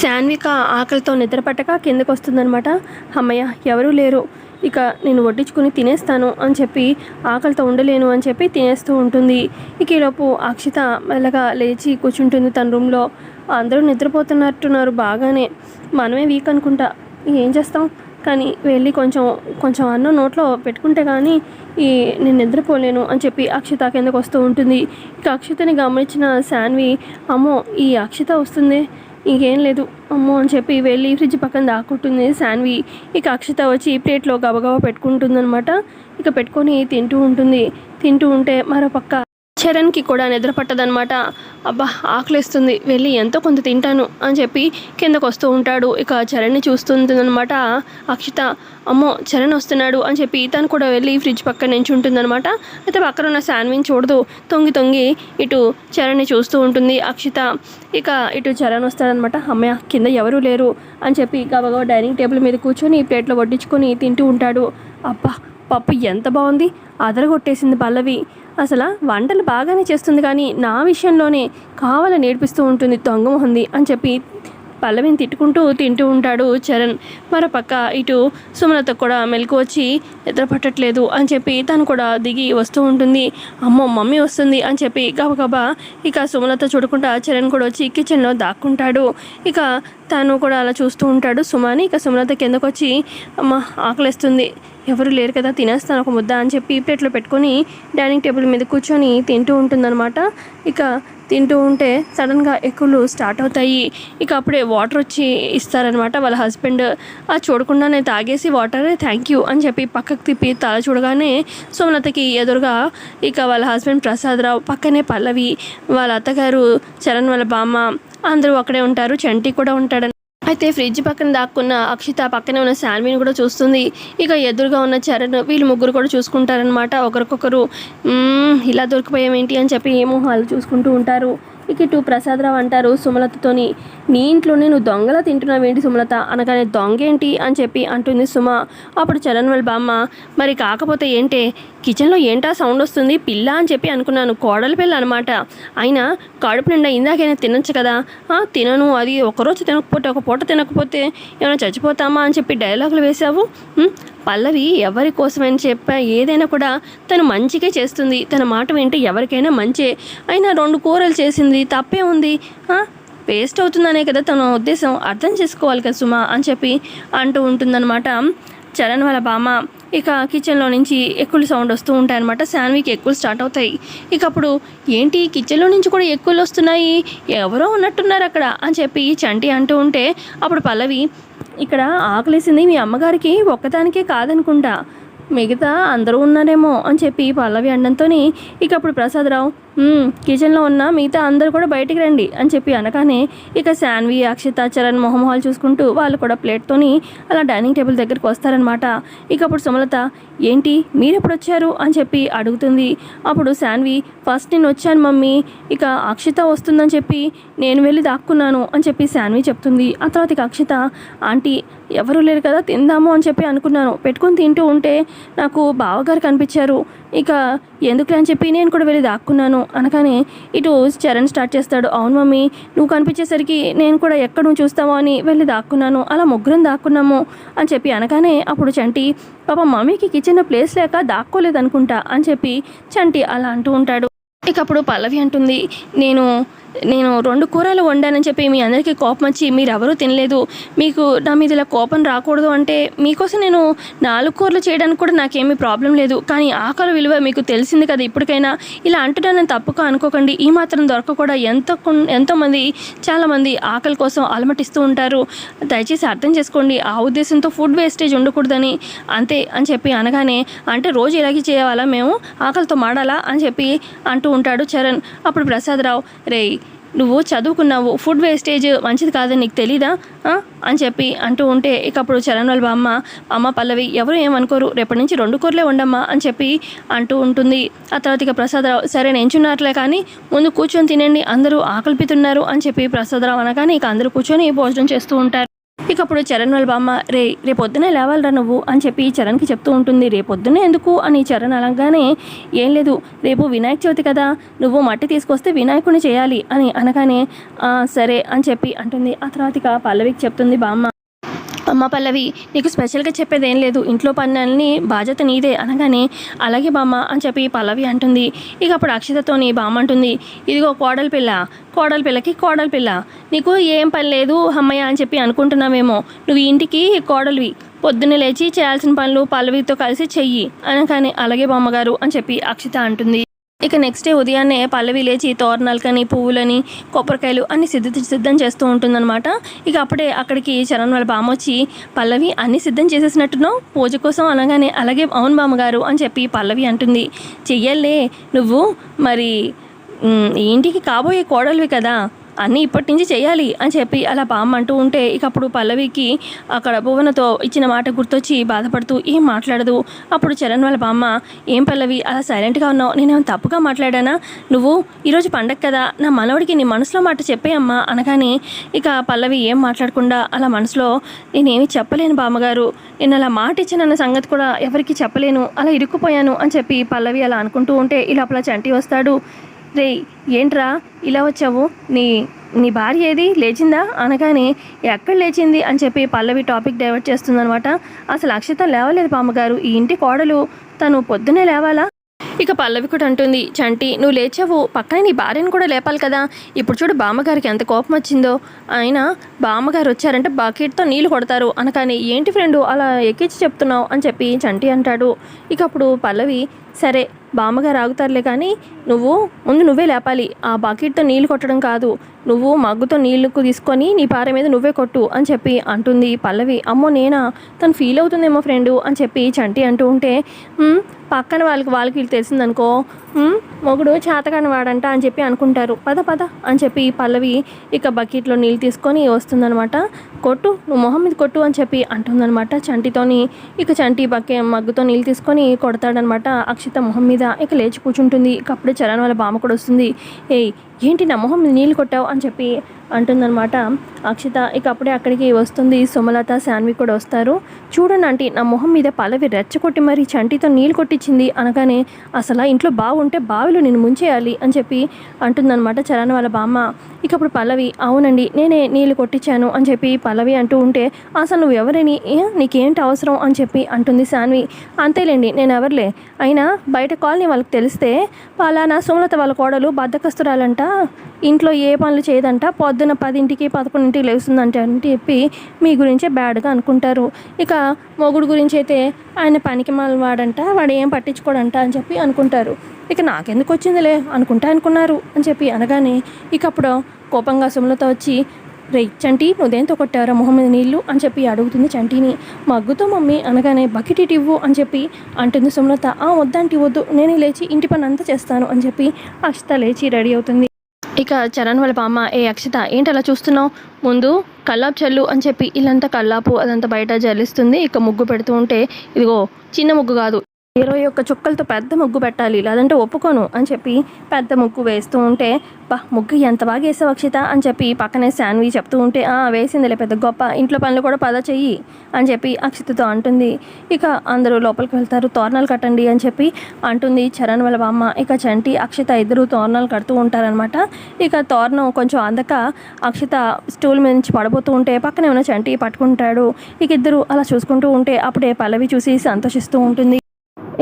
శాన్విక ఆకలితో నిద్రపట్టక కిందకు వస్తుందనమాట అమ్మయ్య ఎవరూ లేరు. ఇక నేను వడ్డించుకుని తినేస్తాను అని చెప్పి ఆకలితో ఉండలేను అని చెప్పి తినేస్తూ ఉంటుంది. ఇక ఈలోపు అక్షిత మెల్లగా లేచి కూర్చుంటుంది తన రూమ్లో అందరూ నిద్రపోతున్నట్టున్నారు బాగానే. మనమే వీక్ అనుకుంటా. ఏం చేస్తాం? కానీ వెళ్ళి కొంచెం కొంచెం అన్నం నోట్లో పెట్టుకుంటే కానీ ఈ నేను నిద్రపోలేను అని చెప్పి అక్షిత కిందకు వస్తూ ఉంటుంది. ఇక అక్షితని గమనించిన శాన్వి అమ్మో ఈ అక్షిత వస్తుంది. ఇంకేం లేదు. అమ్మో అని చెప్పి వెళ్ళి ఫ్రిడ్జ్ పక్కన దాక్కుంటుంది శాన్వి. ఇక అక్షిత వచ్చి ప్లేట్లో గబగబా పెట్టుకుంటుందనమాట ఇక పెట్టుకొని తింటూ ఉంటుంది. తింటూ ఉంటే మరో పక్క చరణ్కి కూడా నిద్ర పట్టదనమాట అబ్బా ఆకలిస్తుంది. వెళ్ళి ఎంతో కొంత తింటాను అని చెప్పి కిందకు వస్తూ ఉంటాడు. ఇక చరణ్ని చూస్తుందనమాట అక్షిత అమ్మో చరణ్ వస్తున్నాడు అని చెప్పి తను కూడా వెళ్ళి ఫ్రిడ్జ్ పక్కన నుంచి ఉంటుందన్నమాట అయితే పక్కన ఉన్న శాన్విన్ చూడదు. తొంగి తొంగి ఇటు చరణ్ని చూస్తూ ఉంటుంది అక్షిత. ఇక ఇటు చరణ్ వస్తాడనమాట అమ్మయ్య కింద ఎవరూ లేరు అని చెప్పి గబగబా డైనింగ్ టేబుల్ మీద కూర్చొని ప్లేట్లో వడ్డించుకొని తింటూ ఉంటాడు. అబ్బా పప్పు ఎంత బాగుంది? అదరగొట్టేసింది పల్లవి. అసలు వంటలు బాగానే చేస్తుంది కానీ నా విషయంలోనే కావాలని నేర్పిస్తూ ఉంటుంది దొంగమొహంది అని చెప్పి పల్లవిని తిట్టుకుంటూ తింటూ ఉంటాడు చరణ్. మరోపక్క ఇటు సుమలత కూడా మెలకు వచ్చి నిద్రపట్టట్లేదు అని చెప్పి తను కూడా దిగి వస్తూ ఉంటుంది. అమ్మో మమ్మీ వస్తుంది అని చెప్పి గబగబా ఇక సుమలత చూడకుండా చరణ్ కూడా వచ్చి కిచెన్లో దాక్కుంటాడు. ఇక తను కూడా అలా చూస్తూ ఉంటాడు సుమాని. ఇక సుమలత కిందకు వచ్చి అమ్మ ఆకలిస్తుంది. ఎవరు లేరు కదా తినేస్తాను ఒక ముద్ద అని చెప్పి ప్లేట్లో పెట్టుకొని డైనింగ్ టేబుల్ మీద కూర్చొని తింటూ ఉంటుందన్నమాట. ఇక తింటూ ఉంటే సడన్గా ఎక్కువలు స్టార్ట్ అవుతాయి. ఇక అప్పుడే వాటర్ వచ్చి ఇస్తారనమాట వాళ్ళ హస్బెండ్. ఆ చూడకుండానే తాగేసి వాటర్ థ్యాంక్ యూ అని చెప్పి పక్కకు తిప్పి తల చూడగానే సోమలతకి ఎదురుగా ఇక వాళ్ళ హస్బెండ్ ప్రసాదరావు పక్కనే పల్లవి వాళ్ళ అత్తగారు చరణ్ వాళ్ళ బామ్మ అందరూ అక్కడే ఉంటారు. చంటి కూడా ఉంటాడని అయితే ఫ్రిడ్జ్ పక్కన దాక్కున్న అక్షిత పక్కనే ఉన్న శాన్విని కూడా చూస్తుంది. ఇక ఎదురుగా ఉన్న చరణ్ వీళ్ళు ముగ్గురు కూడా చూసుకుంటారనమాట ఒకరికొకరు ఇలా దొరికిపోయామేంటి? అని చెప్పి ఏమో వాళ్ళు చూసుకుంటూ ఉంటారు. ఇక ఇటు ప్రసాదరావు అంటారు సుమలతతోని నీ ఇంట్లోనే నువ్వు దొంగల తింటున్నావేంటి సుమలత? అనగానే దొంగేంటి అని చెప్పి అంటుంది సుమ. అప్పుడు చరణ్ వాళ్ళ బామ్మ మరి కాకపోతే ఏంటే కిచెన్లో ఏంటా సౌండ్ వస్తుంది? పిల్ల అని చెప్పి అనుకున్నాను కోడల పిల్ల అనమాట అయినా కడుపు నిండా ఇందాకైనా తినొచ్చు కదా? తినను అది ఒకరోజు తినకపోతే ఒక పూట తినకపోతే ఏమైనా చచ్చిపోతామా అని చెప్పి డైలాగులు వేశావు? పల్లవి ఎవరి కోసమని చెప్పా ఏదైనా కూడా తను మంచిగా చేస్తుంది. తన మాట వింటే ఎవరికైనా మంచే. అయినా రెండు కూరలు చేసింది తప్పే ఉంది. వేస్ట్ అవుతుందనే కదా తన ఉద్దేశం. అర్థం చేసుకోవాలి కదా సుమా అని చెప్పి అంటూ ఉంటుందన్నమాట. చరణ్ వాళ్ళ బామ్మ ఇక కిచెన్లో నుంచి ఎక్కువలు సౌండ్ వస్తూ ఉంటాయన్నమాట. శాన్వికి ఎక్కువ స్టార్ట్ అవుతాయి. ఇక అప్పుడు ఏంటి కిచెన్లో నుంచి కూడా ఎక్కువలు వస్తున్నాయి? ఎవరో ఉన్నట్టున్నారు అక్కడ అని చెప్పి చంటి అంటూ ఉంటే అప్పుడు పల్లవి ఇక్కడ ఆకలేసింది మీ అమ్మగారికి ఒక్కదానికే కాదనుకుంటా. మిగతా అందరూ ఉన్నారేమో అని చెప్పి పల్లవి అండంతోని ఇక అప్పుడు ప్రసాదరావు కిచెన్లో ఉన్న మిగతా అందరూ కూడా బయటికి రండి అని చెప్పి అనగానే ఇక శాన్వి అక్షిత చరణ్ మొహమొహాలు చూసుకుంటూ వాళ్ళు కూడా ప్లేట్తోని అలా డైనింగ్ టేబుల్ దగ్గరికి వస్తారనమాట ఇక అప్పుడు సుమలత ఏంటి? మీరు ఎప్పుడు వచ్చారు? అని చెప్పి అడుగుతుంది. అప్పుడు శాన్వి ఫస్ట్ నేను వచ్చాను మమ్మీ. ఇక అక్షిత వస్తుందని చెప్పి నేను వెళ్ళి దాక్కున్నాను అని చెప్పి శాన్వి చెప్తుంది. ఆ తర్వాత ఇక అక్షిత ఆంటీ ఎవరు లేరు కదా తిందాము అని చెప్పి అనుకున్నాను. పెట్టుకొని తింటూ ఉంటే నాకు బావగారు కనిపించారు. ఇక ఎందుకులే అని చెప్పి నేను కూడా వెళ్ళి దాక్కున్నాను. అనగానే ఇటు చరణ్ స్టార్ట్ చేస్తాడు. అవును మమ్మీ నువ్వు కనిపించేసరికి నేను కూడా ఎక్కడ నువ్వు చూస్తావో అని వెళ్ళి దాక్కున్నాను. అలా ముగ్గురం దాక్కున్నాము అని చెప్పి అనగానే అప్పుడు చంటి పాప మమ్మీకి కిచెన్ ప్లేస్ లేక దాక్కోలేదనుకుంటా అని చెప్పి చంటి అలా అంటూ ఉంటాడు. ఇక అప్పుడు పల్లవి అంటుంది నేను నేను రెండు కూరలు వండానని చెప్పి మీ అందరికీ కోపం వచ్చి మీరు ఎవరూ తినలేదు. మీకు నా మీద ఇలా కోపం రాకూడదు అంటే మీకోసం నేను నాలుగు కూరలు చేయడానికి కూడా నాకేమీ ప్రాబ్లం లేదు. కానీ ఆకలి విలువ మీకు తెలిసింది కదా ఇప్పటికైనా. ఇలా అంటున్నానని తప్పుగా అనుకోకండి. ఈ మాత్రం దొరక కూడా ఎంతో ఎంతోమంది చాలామంది ఆకలి కోసం అలమటిస్తూ ఉంటారు. దయచేసి అర్థం చేసుకోండి. ఆ ఉద్దేశంతో ఫుడ్ వేస్టేజ్ ఉండకూడదని అంతే అని చెప్పి అనగానే అంటే రోజు ఇలాగే చేయాలా? మేము ఆకలితో మాడాలా? అని చెప్పి అంటూ ఉంటాడు చరణ్. అప్పుడు ప్రసాదరావు రేయ్ నువ్వు చదువుకున్నావు ఫుడ్ వేస్టేజ్ మంచిది కాదని నీకు తెలీదా? అని చెప్పి అంటూ ఉంటే ఇక అప్పుడు చరణ్ వాళ్ళ బామ్మ అమ్మ పల్లవి ఎవరు ఏమనుకోరు రేపటి నుంచి రెండు కూరలే ఉండమ్మా అని చెప్పి అంటూ ఉంటుంది. ఆ తర్వాత ఇక ప్రసాదరావు సరే నేంచున్నట్లే కానీ ముందు కూర్చొని తినండి అందరూ ఆకలిపితున్నారు అని చెప్పి ప్రసాదరావు అనగానే ఇక అందరూ కూర్చొని భోజనం చేస్తూ ఉంటారు. ఇక అప్పుడు చరణ్ వాళ్ళ బామ్మ రే రేపొద్దునే లేవాలరా నువ్వు అని చెప్పి చరణ్కి చెప్తూ ఉంటుంది. రేపొద్దునే ఎందుకు? అని చరణ్ అనగానే ఏం లేదు రేపు వినాయక చవితి కదా నువ్వు మట్టి తీసుకొస్తే వినాయకుడిని చేయాలి అని అనగానే సరే అని చెప్పి అంటుంది. ఆ తర్వాత ఇక పల్లవికి చెప్తుంది బామ్మ అమ్మ పల్లవి నీకు స్పెషల్గా చెప్పేది ఏం లేదు ఇంట్లో పనులన్నీ బాధ్యత నీదే అనగానే అలాగే బామ్మ అని చెప్పి పల్లవి అంటుంది. ఇక అప్పుడు అక్షతతోని బామ్మ అంటుంది ఇదిగో కోడలి పిల్ల కోడలి పిల్లకి కోడలి పిల్ల నీకు ఏం పని లేదు అమ్మయ్య అని చెప్పి అనుకుంటున్నావేమో. నువ్వు ఇంటికి కోడలివి. పొద్దున్నే లేచి చేయాల్సిన పనులు పల్లవితో కలిసి చెయ్యి. అనగానే అలాగే బామ్మగారు అని చెప్పి అక్షిత అంటుంది. ఇక నెక్స్ట్ డే ఉదయాన్నే పల్లవి లేచి తోరణాలకని పువ్వులని కొబ్బరికాయలు అన్ని సిద్ధ సిద్ధం చేస్తూ ఉంటుందన్నమాట. ఇక అప్పుడే అక్కడికి చరణ్ వాళ్ళ బామ్మ వచ్చి పల్లవి అన్ని సిద్ధం చేసేసినట్టున్నావు? పూజ కోసం? అనగానే అలాగే అవును బామ్మగారు అని చెప్పి పల్లవి అంటుంది. చెయ్యలే నువ్వు. మరి ఈ ఇంటికి కాబోయే కోడలివి కదా. అన్నీ ఇప్పటి నుంచి చేయాలి అని చెప్పి అలా బామ్మ అంటూ ఉంటే ఇక అప్పుడు పల్లవికి అక్కడ భువనతో ఇచ్చిన మాట గుర్తొచ్చి బాధపడుతూ ఏం మాట్లాడదు. అప్పుడు చరణ్ వాళ్ళ బామ్మ ఏం పల్లవి అలా సైలెంట్గా ఉన్నావు? నేనేమైనా తప్పుగా మాట్లాడానా? నువ్వు ఈరోజు పండగ కదా నా మనవడికి నీ మనసులో మాట చెప్పేయమ్మా అనగానే ఇక పల్లవి ఏం మాట్లాడకుండా అలా మనసులో నేనేమి చెప్పలేను బామ్మగారు నేను అలా మాట ఇచ్చిన సంగతి కూడా ఎవరికి చెప్పలేను అలా ఇరుక్కుపోయాను అని చెప్పి పల్లవి అలా అనుకుంటూ ఉంటే ఇలా అలా చంటి వస్తాడు. రే ఏంట్రా ఇలా వచ్చావు? నీ నీ భార్య ఏది? లేచిందా? అనగానే ఎక్కడ లేచింది? అని చెప్పి పల్లవి టాపిక్ డైవర్ట్ చేస్తుందనమాట అసలు అక్షత లేవలేదు పామగారు. ఈ ఇంటి కోడలు తను పొద్దునే లేవాలా? ఇక పల్లవి కూడా అంటుంది చంటి నువ్వు లేచావు. పక్కనే నీ భార్యను కూడా లేపాలి కదా. ఇప్పుడు చూడు బామ్మగారికి ఎంత కోపం వచ్చిందో. అయినా బామ్మగారు వచ్చారంటే బకెట్తో నీళ్ళు కొడతారు. అనగానే ఏంటి ఫ్రెండు అలా ఎక్కించి చెప్తున్నావు? అని చెప్పి చంటి అంటాడు. ఇక అప్పుడు పల్లవి సరే బామ్మగారు ఆగుతారులే కానీ నువ్వు ముందు నువ్వే లేపాలి. ఆ బకెట్తో నీళ్ళు కొట్టడం కాదు. నువ్వు మగ్గుతో నీళ్ళకు తీసుకొని నీ పార మీద నువ్వే కొట్టు అని చెప్పి అంటుంది పల్లవి. అమ్మో నేనా? తను ఫీల్ అవుతుందేమో ఫ్రెండు అని చెప్పి చంటి అంటూ ఉంటే పక్కన వాళ్ళకి వాళ్ళకి వీళ్ళు తెలిసిందనుకో "ఉమ్, మొగుడు చేతకాని వాడంట అని చెప్పి అనుకుంటారు. పద పద అని చెప్పి పల్లవి ఇక బకెట్లో నీళ్ళు తీసుకొని వస్తుందనమాట కొట్టు నువ్వు మొహం మీద కొట్టు అని చెప్పి అంటుందనమాట చంటితోని. ఇక చంటి బకె మగ్గుతో నీళ్ళు తీసుకొని కొడతాడనమాట అక్షిత మొహం మీద. ఇక లేచి కూర్చుంటుంది. ఇక అప్పుడే చరణ్ వాళ్ళ బామ్మ కూడా వస్తుంది. ఏయ్ ఏంటి నా మొహం మీద నీళ్ళు కొట్టావు అని చెప్పి అంటుందన్నమాట. అక్షిత ఇక అప్పుడే అక్కడికి వస్తుంది. సుమలత శాన్వి కూడా వస్తారు. చూడండి ఆంటీ నా మొహం మీద పల్లవి రెచ్చగొట్టి మరి చంటితో నీళ్ళు కొట్టించింది అనగానే అసలు ఇంట్లో బావుంటే బావిలో నేను ముంచేయాలి అని చెప్పి అంటుందన్నమాట చరణ్ వాళ్ళ బామ్మ. ఇక అప్పుడు పల్లవి అవునండి నేనే నీళ్ళు కొట్టించాను అని చెప్పి పల్లవి అంటూ ఉంటే అసలు నువ్వు ఎవరని? నీకేంటి అవసరం? అని చెప్పి అంటుంది శాన్వి. అంతేలేండి నేను ఎవరులే? అయినా బయట కాలనీ వాళ్ళకి తెలిస్తే పలానా సుమలత వాళ్ళ కోడలు బద్దకస్తురాలంట ఇంట్లో ఏ పనులు చేయదంట పొద్దు పొద్దున పదింటికి పదకొండింటికి లేస్తుందంటే అని చెప్పి మీ గురించే బ్యాడ్గా అనుకుంటారు. ఇక మొగుడు గురించి అయితే ఆయన పనికి మాల వాడంట వాడు ఏం పట్టించుకోడంట అని చెప్పి అనుకుంటారు. ఇక నాకెందుకు వచ్చిందిలే? అనుకుంటా అనుకున్నారు అని చెప్పి అనగానే ఇక అప్పుడు కోపంగా సుమలత వచ్చి రే చంటి నువ్వు దేంతో కొట్టారా మొహం మీద నీళ్ళు అని చెప్పి అడుగుతుంది చంటిని. మగ్గుతో మమ్మీ అనగానే బకెట్ ఇటు ఇవ్వు అని చెప్పి అంటుంది సుమలత. ఆ వద్దంటి వద్దు నేనే లేచి ఇంటి పని అంతా చేస్తాను అని చెప్పి అక్షిత లేచి రెడీ అవుతుంది. ఇక చరణ్ వాళ్ళ బామ్మ ఏ అక్షిత ఏంటి అలా చూస్తున్నావు? ముందు కల్లాపు చల్లు అని చెప్పి ఇల్లంతా కల్లాపు అదంతా బయట జల్లిస్తుంది. ఇక ముగ్గు పెడుతూ ఉంటే ఇదిగో చిన్న ముగ్గు కాదు. ఇరవై ఒక్క చుక్కలతో పెద్ద ముగ్గు పెట్టాలి. లేదంటే ఒప్పుకోను అని చెప్పి పెద్ద ముగ్గు వేస్తూ ఉంటే బా ముగ్గు ఎంత బాగా వేసావు అక్షిత? అని చెప్పి పక్కనే శాన్వి చెప్తూ ఉంటే ఆ వేసిందిలే పెద్ద గొప్ప ఇంట్లో పనులు కూడా పద చెయ్యి అని చెప్పి అక్షితతో అంటుంది. ఇక అందరూ లోపలికి వెళ్తారు తోరణాలు కట్టండి అని చెప్పి అంటుంది చరణ్ వాళ్ళ బామ్మ ఇక చంటి అక్షిత ఇద్దరు తోరణాలు కడుతూ ఉంటారనమాట ఇక తోరణం కొంచెం అందక అక్షిత స్టూల్ మీద నుంచి పడిపోతూ ఉంటే పక్కనే ఉన్న చంటి పట్టుకుంటాడు. ఇక ఇద్దరు అలా చూసుకుంటూ ఉంటే అప్పుడే పల్లవి చూసి సంతోషిస్తూ ఉంటుంది.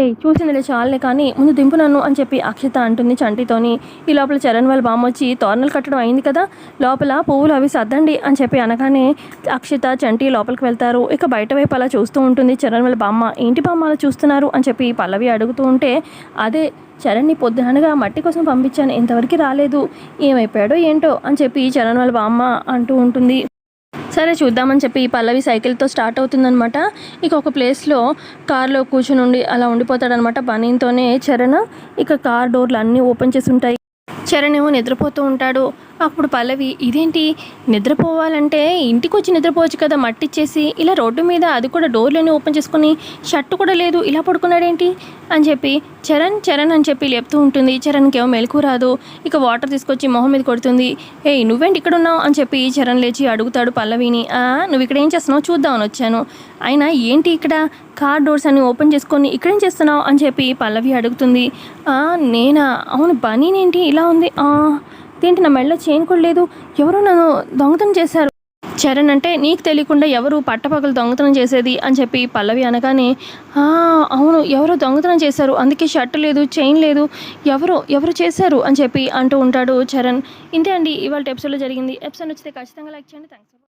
ఏ చూసిందిలే చాలే కానీ ముందు దింపు నన్ను అని చెప్పి అక్షిత అంటుంది చంటితోని. ఈ లోపల చరణ్ వాళ్ళ బామ్మ వచ్చి తోరణాలు కట్టడం అయింది కదా లోపల పువ్వులు అవి సర్దండి అని చెప్పి అనగానే అక్షిత చంటి లోపలికి వెళ్తారు. ఇక బయట వైపు అలా చూస్తూ ఉంటుంది చరణ్ వాళ్ళ బామ్మ. ఏంటి బామ్మ అలా చూస్తున్నారు అని చెప్పి పల్లవి అడుగుతూ ఉంటే అదే చరణ్ని పొద్దుననగా మట్టి కోసం పంపించాను ఇంతవరకు రాలేదు. ఏమైపోయాడో ఏంటో అని చెప్పి చరణ్ వాళ్ళ బామ్మ అంటూ ఉంటుంది. సరే చూద్దామని చెప్పి ఈ పల్లవి సైకిల్తో స్టార్ట్ అవుతుందనమాట ఇక ఒక ప్లేస్లో కార్లో కూర్చుని ఉండి అలా ఉండిపోతాడనమాట బనీన్తోనే చరణ్. ఇక కార్ డోర్లు అన్నీ ఓపెన్ చేసి ఉంటాయి. చరణ్ ఏమో నిద్రపోతూ ఉంటాడు. అప్పుడు పల్లవి ఇదేంటి? నిద్రపోవాలంటే ఇంటికి వచ్చి నిద్రపోవచ్చు కదా మట్టిచ్చేసి? ఇలా రోడ్డు మీద అది కూడా డోర్లని ఓపెన్ చేసుకుని షర్ట్ కూడా లేదు ఇలా పడుకున్నాడేంటి? అని చెప్పి చరణ్ చరణ్ అని చెప్పి లేపుతూ ఉంటుంది. చరణ్కి ఏమో మెలకు రాదు. ఇక వాటర్ తీసుకొచ్చి మొహం మీద కొడుతుంది. ఏయ్ నువ్వేంటి ఇక్కడ ఉన్నావు? అని చెప్పి చరణ్ లేచి అడుగుతాడు పల్లవిని. నువ్వు ఇక్కడ ఏం చేస్తున్నావు? చూద్దామని వచ్చాను. అయినా ఏంటి ఇక్కడ? కార్ డోర్స్ అన్ని ఓపెన్ చేసుకొని ఇక్కడేం చేస్తున్నావు? అని చెప్పి పల్లవి అడుగుతుంది. నేనా? అవును బనీనేంటి? ఇలా ఉంది. "ఆ, ఏంటి నా మెడలో చైన్ కూడా లేదు? ఎవరో నన్ను దొంగతనం చేశారు. చరణ్ అంటే నీకు తెలియకుండా ఎవరు పట్టపగలు దొంగతనం చేసేది అని చెప్పి పల్లవి అనగానే అవును ఎవరో దొంగతనం చేశారు? అందుకే షర్ట్ లేదు చైన్ లేదు. ఎవరు ఎవరు చేశారు? అని చెప్పి అంటూ ఉంటాడు చరణ్. ఇంతే అండి ఇవాళ ఎపిసోడ్లో జరిగింది. ఎపిసోడ్ నచ్చితే ఖచ్చితంగా లైక్ చేయండి. థ్యాంక్స్